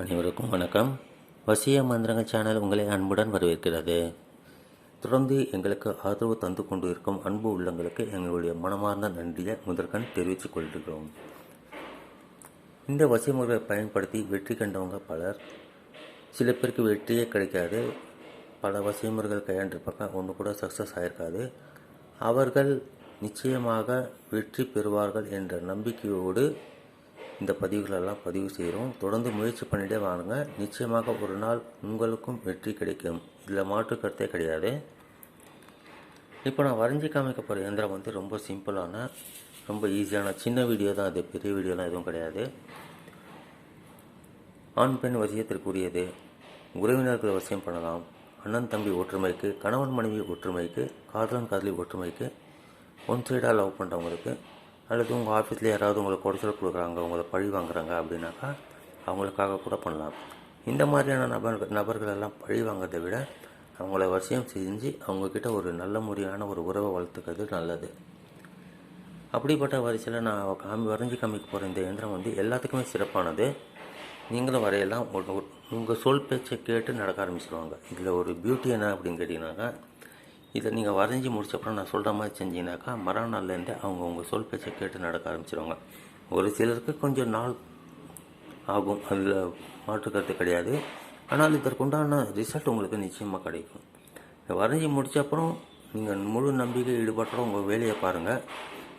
அனைவருக்கும் வணக்கம். வசிய மந்திரங்கள் சேனல் உங்களை அன்புடன் வரவேற்கிறது. தொடர்ந்து எங்களுக்கு ஆதரவு தந்து கொண்டு இருக்கும் அன்பு உள்ளங்களுக்கு எங்களுடைய மனமார்ந்த நன்றியை முதற்கண் தெரிவித்துக் கொள்கிறோம். இந்த வசிமுறையை பயன்படுத்தி வெற்றி கண்டவங்க பலர். சில பேருக்கு வெற்றியே கிடைக்காது. பல வசிமுறைகள் கையாண்டிருப்பாங்க. ஒன்று கூட சக்ஸஸ் ஆயிருக்காது. அவர்கள் நிச்சயமாக வெற்றி பெறுவார்கள் என்ற நம்பிக்கையோடு இந்த பதிவுகளெல்லாம் பதிவு செய்கிறோம். தொடர்ந்து முயற்சி பண்ணிட்டே வாருங்க. நிச்சயமாக ஒரு நாள் உங்களுக்கும் வெற்றி கிடைக்கும். இதில் மாற்று கருத்தே கிடையாது. இப்போ நான் வரைஞ்சி காமிக்க போகிற இயந்திரம் வந்து ரொம்ப சிம்பிளான ரொம்ப ஈஸியான சின்ன வீடியோ தான் அது. பெரிய வீடியோலாம் எதுவும் கிடையாது. ஆண் பெண் வசியத்திற்குரியது. உறவினர்கள் வசியம் பண்ணலாம். அண்ணன் தம்பி ஒற்றுமைக்கு கணவன் மனைவி ஒற்றுமைக்கு காதலன் காதலி ஒற்றுமைக்கு ஒன் சைடாக லவ் பண்ணுறவங்களுக்கு அல்லது உங்கள் ஆஃபீஸில் யாராவது உங்களை குடைச்சல் கொடுக்குறாங்க உங்களை பழி வாங்குறாங்க அப்படின்னாக்கா அவங்களுக்காக கூட பண்ணலாம். இந்த மாதிரியான நபர்கள் நபர்களெல்லாம் பழி வாங்குறதை விட அவங்கள வசியம் செஞ்சு அவங்கக்கிட்ட ஒரு நல்ல முறையான ஒரு உறவை வளர்த்துக்கிறது நல்லது. அப்படிப்பட்ட வரிசையில் நான் காமி வரைஞ்சி காமிக்க போகிற இந்த இயந்திரம் வந்து எல்லாத்துக்குமே சிறப்பானது. நீங்களும் வரையெல்லாம் உங்கள் சொல் பேச்சை கேட்டு நடக்க ஆரம்பிச்சிடுவாங்க இதில் ஒரு பியூட்டி என்ன அப்படின்னு கேட்டிங்கனாக்கா இதை நீங்கள் வரைஞ்சி முடிச்சப்பறம் நான் சொல்கிற மாதிரி செஞ்சீங்கனாக்கா மறுநாள்லேருந்தே அவங்க உங்கள் சொல் பேச்சை கேட்டு நடக்க ஆரம்பிச்சிருவாங்க. ஒரு சிலருக்கு கொஞ்சம் நாள் ஆகும் அதில் மாற்றுக்கிறது கிடையாது. ஆனால் இதற்குண்டான ரிசல்ட் உங்களுக்கு நிச்சயமாக கிடைக்கும். வரைஞ்சி முடித்தப்பறம் அப்புறம் நீங்கள் முழு நம்பிக்கை ஈடுபட்டுற உங்கள் வேலையை பாருங்கள்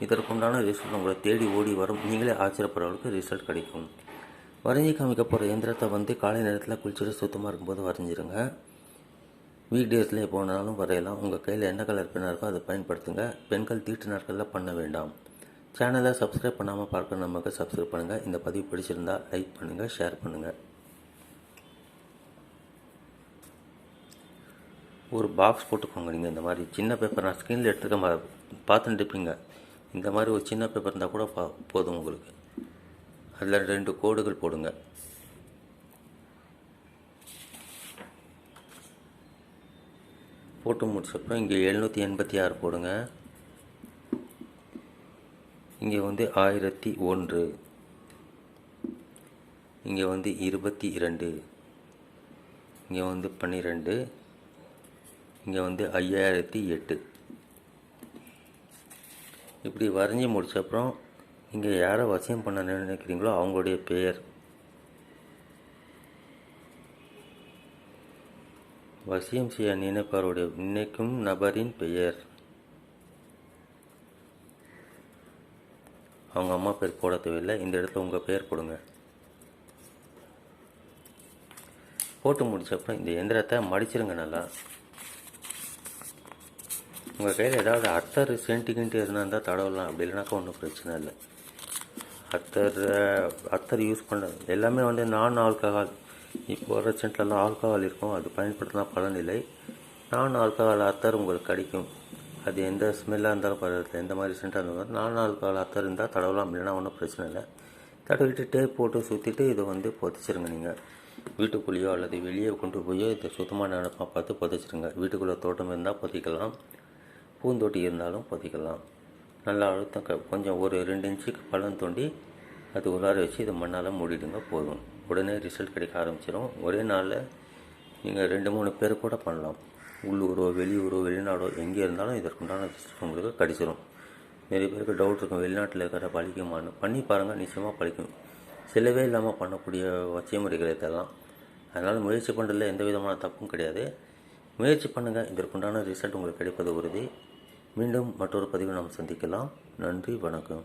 இதற்குண்டான ரிசல்ட் உங்களை தேடி ஓடி வரும். நீங்களே ஆச்சரியப்படுறவர்களுக்கு ரிசல்ட் கிடைக்கும். வரைஞ்சி காமிக்க போகிற எந்திரத்தை வந்து காலை நேரத்தில் குளிச்சுட்டு சுத்தமாக இருக்கும்போது வரைஞ்சிருங்க. வீக் டேஸில் வரையலாம். உங்கள் கையில் என்ன கலர் பெண்ணாக இருக்கோ அதை பயன்படுத்துங்க. பெண்கள் தீட்டு நாட்களில் பண்ண வேண்டாம். சேனலை சப்ஸ்கிரைப் பண்ணாமல் பார்க்குற நமக்கு சப்ஸ்கிரைப் பண்ணுங்கள் இந்த பதிவு பிடிச்சிருந்தா லைக் பண்ணுங்கள் ஷேர் பண்ணுங்கள் ஒரு பாக்ஸ் போட்டுக்கோங்க நீங்கள் இந்த மாதிரி. சின்ன பேப்பர் நான் ஸ்க்ரீனில் எடுத்துக்க பார்த்துட்டு இருப்பீங்க இந்த மாதிரி ஒரு சின்ன பேப்பர் இருந்தால் கூட பா போதும் உங்களுக்கு. அதில் ரெண்டு கோடுகள் போடுங்க. போட்டு முடிச்சப்போ இங்கே எழுநூற்றி எண்பத்தி ஆறு போடுங்க. இங்கே வந்து ஆயிரத்தி ஒன்று. இங்கே வந்து இருபத்தி இரண்டு. இங்கே வந்து பன்னிரெண்டு. இங்கே வந்து ஐயாயிரத்தி எட்டு. இப்படி வரைஞ்சி முடிச்சப்பறம் இங்கே யாரை வசியம் பண்ண நினைக்கிறீங்களோ அவங்களுடைய பெயர். வசியம் செய்ய நினைப்பவருடைய நினைக்கும் நபரின் பெயர். அவங்க அம்மா பேர் போட தேவையில்லை. இந்த இடத்துல உங்கள் பெயர் கொடுங்க போட்டு முடிச்சப்பறம் இந்த எந்திரத்தை மடிச்சிருங்க நல்லா. உங்கள் கையில் ஏதாவது அத்தர் சென்ட்டு கிண்ட்டு எதுனா இருந்தால் தடவலாம். அப்படி இல்லைனாக்கா ஒன்றும் பிரச்சனை இல்லை. அத்தர் அத்தர் யூஸ் பண்ண எல்லாமே வந்து நான் ஆல்கஹால் இப்போ வர சென்ட்லலாம் ஆல்கஹால் இருக்கும் அது பயன்படுத்தினா பலனில்லை. நான் ஆல்கஹால் அத்தர் உங்களுக்கு கிடைக்கும் அது எந்த ஸ்மெல்லாக இருந்தாலும் பரவாயில்ல. எந்த மாதிரி சென்ட்டாக இருந்தாலும் நான் ஆல்கஹால் அத்தர் இருந்தால் தடவலாம் இல்லைன்னா ஒன்றும் பிரச்சனை இல்லை. தடவிட்டு டேப் போட்டு சுற்றிட்டு இதை வந்து புதைச்சிருங்க நீங்கள் வீட்டுக்குள்ளேயோ அல்லது வெளியே கொண்டு போயோ இதை சுத்தமான இடமா பார்த்து புதைச்சிருங்க. வீட்டுக்குள்ளே தோட்டம் இருந்தால் புதைக்கலாம். பூந்தொட்டி இருந்தாலும் புதைக்கலாம். நல்லா அழுத்தம் க கொஞ்சம் ஒரு ரெண்டு இன்ச்சுக்கு பழம் தோண்டி அது உள்ளார வச்சு இதை மண்ணால் மூடிடுங்க போதும். உடனே ரிசல்ட் கிடைக்க ஆரம்பிச்சிடும் ஒரே நாளில் நீங்கள் ரெண்டு மூணு பேர் கூட பண்ணலாம். உள்ளூரோ வெளியூரோ வெளிநாடோ எங்கே இருந்தாலும் இதற்குண்டான ரிசல்ட் உங்களுக்கு கிடைச்சிரும். நிறைய பேருக்கு டவுட் இருக்கும். வெளிநாட்டில் இருக்கிற பழிக்குமான்னு. பண்ணி பாருங்கள் நிச்சயமாக பழிக்கும். செலவே இல்லாமல் பண்ணக்கூடிய வச்சியமுறைகள் இதெல்லாம். அதனால் முயற்சி பண்ணுறதுல எந்த விதமான தப்பும் கிடையாது. முயற்சி பண்ணுங்கள் இதற்குண்டான ரிசல்ட் உங்களுக்கு கிடைப்பது உறுதி. மீண்டும் மற்றொரு பதிவு நாம் சந்திக்கலாம். நன்றி வணக்கம்.